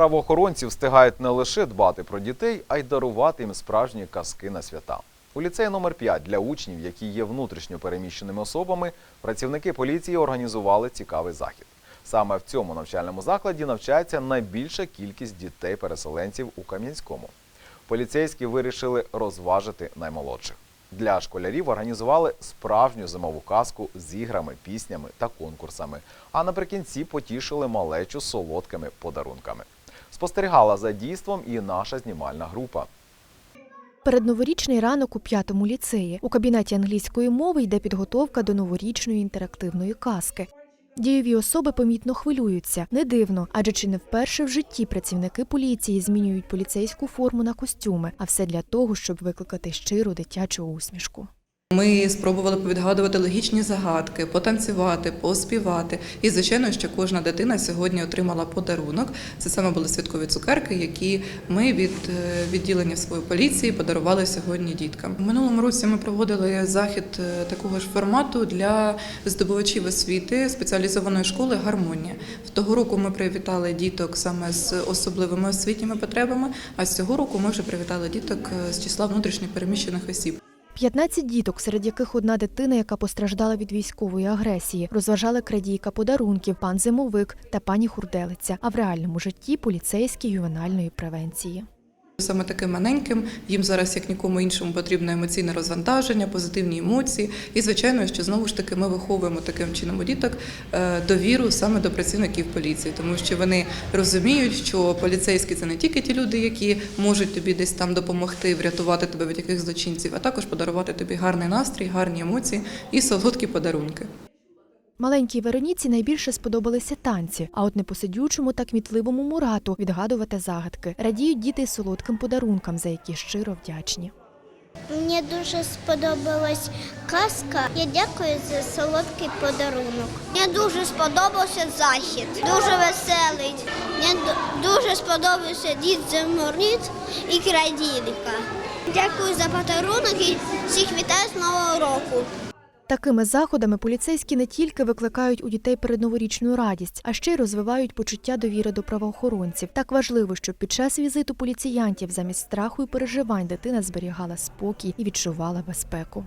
Правоохоронці встигають не лише дбати про дітей, а й дарувати їм справжні казки на свята. У ліцеї номер 5 для учнів, які є внутрішньо переміщеними особами, працівники поліції організували цікавий захід. Саме в цьому навчальному закладі навчається найбільша кількість дітей-переселенців у Кам'янському. Поліцейські вирішили розважити наймолодших. Для школярів організували справжню зимову казку з іграми, піснями та конкурсами. А наприкінці потішили малечу солодкими подарунками. Спостерігала за дійством і наша знімальна група. Передноворічний ранок у п'ятому ліцеї. У кабінеті англійської мови йде підготовка до новорічної інтерактивної казки. Дієві особи помітно хвилюються. Не дивно, адже чи не вперше в житті працівники поліції змінюють поліцейську форму на костюми, а все для того, щоб викликати щиру дитячу усмішку. Ми спробували повідгадувати логічні загадки, потанцювати, поспівати. І звичайно, що кожна дитина сьогодні отримала подарунок. Це саме були святкові цукерки, які ми від е, відділення своєї поліції подарували сьогодні діткам. У минулому році ми проводили захід е, такого ж формату для здобувачів освіти спеціалізованої школи Гармонія. Того року ми привітали діток саме з особливими освітніми потребами. А з цього року ми вже привітали діток е, з числа внутрішньо переміщених осіб. 15 діток, серед яких одна дитина, яка постраждала від військової агресії, розважали крадійка подарунків, пан зимовик та пані хурделиця. А в реальному житті поліцейські ювенальної превенції. Саме таким маленьким їм зараз, як нікому іншому, потрібно емоційне розвантаження, позитивні емоції. І звичайно, що знову ж таки ми виховуємо таким чином у діток е, довіру саме до працівників поліції, тому що вони розуміють, що поліцейські це не тільки ті люди, які можуть тобі десь там допомогти, врятувати тебе від яких злочинців, а також подарувати тобі гарний настрій, гарні емоції і солодкі подарунки. Маленькій Вероніці найбільше сподобалися танці, а от непосидючому та кмітливому Мурату відгадувати загадки. Радіють діти солодким подарункам, за які щиро вдячні. Мені дуже сподобалась казка. Я дякую за солодкий подарунок. Мені дуже сподобався захід, дуже веселий. Мені дуже сподобався дід Заморніт і крадійка. Дякую за подарунок і всіх вітаю з Нового року. Такими заходами поліцейські не тільки викликають у дітей передноворічну радість, а ще й розвивають почуття довіри до правоохоронців. Так важливо, щоб під час візиту поліціянтів замість страху і переживань дитина зберігала спокій і відчувала безпеку.